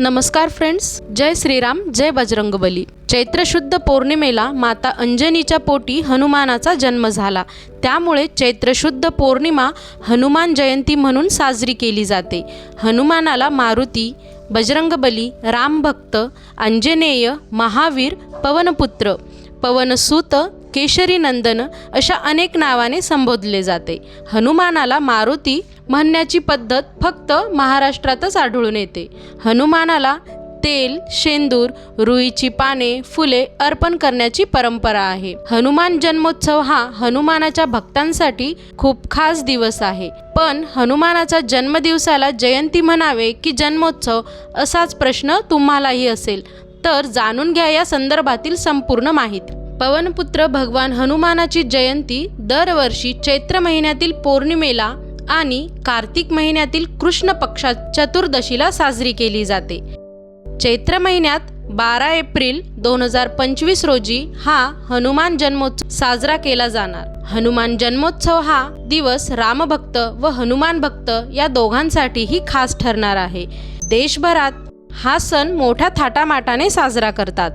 नमस्कार फ्रेंड्स जय श्रीराम जय बजरंगबली. चैत्र शुद्ध पौर्णिमेला माता अंजनीच्या पोटी हनुमानाचा जन्म झाला. त्यामुळे चैत्र शुद्ध पौर्णिमा हनुमान जयंती म्हणून साजरी केली जाते. हनुमानाला मारुती बजरंगबली रामभक्त अंजनेय महावीर पवनपुत्र. पवनसूत केशरी नंदन अशा अनेक नावाने संबोधले जाते. हनुमानाला मारुती म्हणण्याची पद्धत फक्त महाराष्ट्रातच आढळून येते. हनुमानाला तेल शेंदूर रुईची पाने फुले अर्पण करण्याची परंपरा आहे. हनुमान जन्मोत्सव हा हनुमानाच्या भक्तांसाठी खूप खास दिवस आहे. पण हनुमानाचा जन्मदिवसाला जयंती म्हणावे की जन्मोत्सव असाच प्रश्न तुम्हालाही असेल तर जाणून घ्या या संदर्भातील संपूर्ण माहिती. पवनपुत्र भगवान हनुमानाची जयंती दरवर्षी चैत्र महिन्यातील पौर्णिमेला आणि कार्तिक महिन्यातील कृष्ण पक्षात चतुर्दशीला साजरी केली जाते. चैत्र महिन्यात बारा एप्रिल दोन हजार पंचवीस रोजी हा हनुमान जन्मोत्सव साजरा केला जाणार. हनुमान जन्मोत्सव हा दिवस रामभक्त व हनुमान भक्त या दोघांसाठीही खास ठरणार आहे. देशभरात हा सण मोठ्या थाटामाटाने साजरा करतात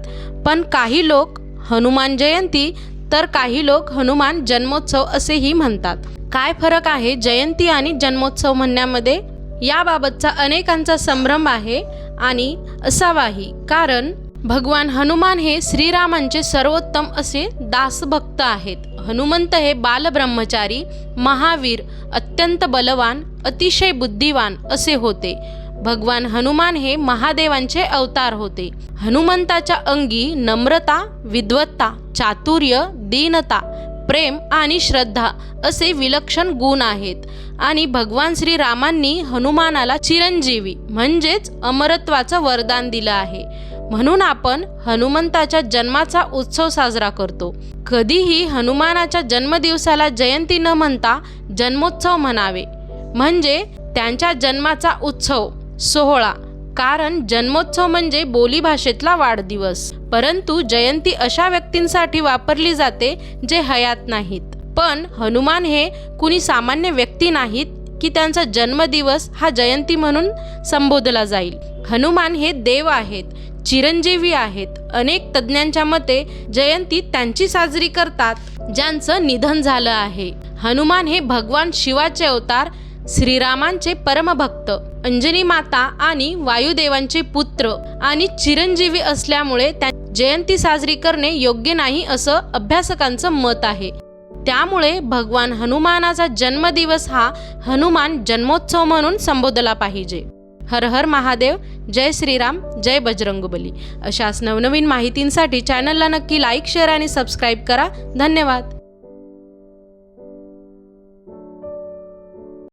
पण काही लोक हनुमान जयंती तर काही लोक हनुमान जन्मोत्सव असेही म्हणतात. काय फरक आहे जयंती आणि जन्मोत्सव म्हणण्यामध्ये? याबाबतचा अनेकांचा संभ्रम आहे आणि असावाही. कारण भगवान हनुमान हे श्रीरामांचे सर्वोत्तम असे दासभक्त आहेत. हनुमंत हे बालब्रह्मचारी महावीर अत्यंत बलवान अतिशय बुद्धिवान असे होते. भगवान हनुमान हे महादेवांचे अवतार होते. हनुमंताच्या अंगी नम्रता विद्वत्ता चातुर्य दीनता प्रेम आणि श्रद्धा असे विलक्षण गुण आहेत आणि भगवान श्रीरामांनी हनुमानाला चिरंजीवी म्हणजेच अमरत्वाचं वरदान दिलं आहे. म्हणून आपण हनुमंताच्या जन्माचा उत्सव साजरा करतो. कधीही हनुमानाच्या जन्मदिवसाला जयंती न म्हणता जन्मोत्सव म्हणावे. म्हणजे त्यांच्या जन्माचा उत्सव. सोहळा. कारण जन्मोत्सव म्हणजे बोलीभाषेतला वाढदिवस. परंतु जयंती अशा व्यक्तींसाठी वापरली जाते जे हयात नाहीत. पण हनुमान हे कुणी सामान्य व्यक्ती नाहीत की त्यांचा जन्मदिवस हा जयंती म्हणून संबोधला जाईल. हनुमान हे देव आहेत चिरंजीवी आहेत. अनेक तज्ज्ञांच्या मते जयंती त्यांची साजरी करतात ज्यांचं निधन झालं आहे. हनुमान हे भगवान शिवाचे अवतार श्रीरामांचे परमभक्त अंजनी माता आणि वायुदेवांचे पुत्र आणि चिरंजीवी असल्यामुळे त्या जयंती साजरी करणे योग्य नाही असं अभ्यासकांचं मत आहे. त्यामुळे भगवान हनुमानाचा जन्मदिवस हा हनुमान जन्मोत्सव म्हणून संबोधला पाहिजे. हर हर महादेव जय श्रीराम जय बजरंगबली. अशाच नवनवीन माहितींसाठी चॅनलला नक्की लाईक शेअर आणि सबस्क्राईब करा. धन्यवाद.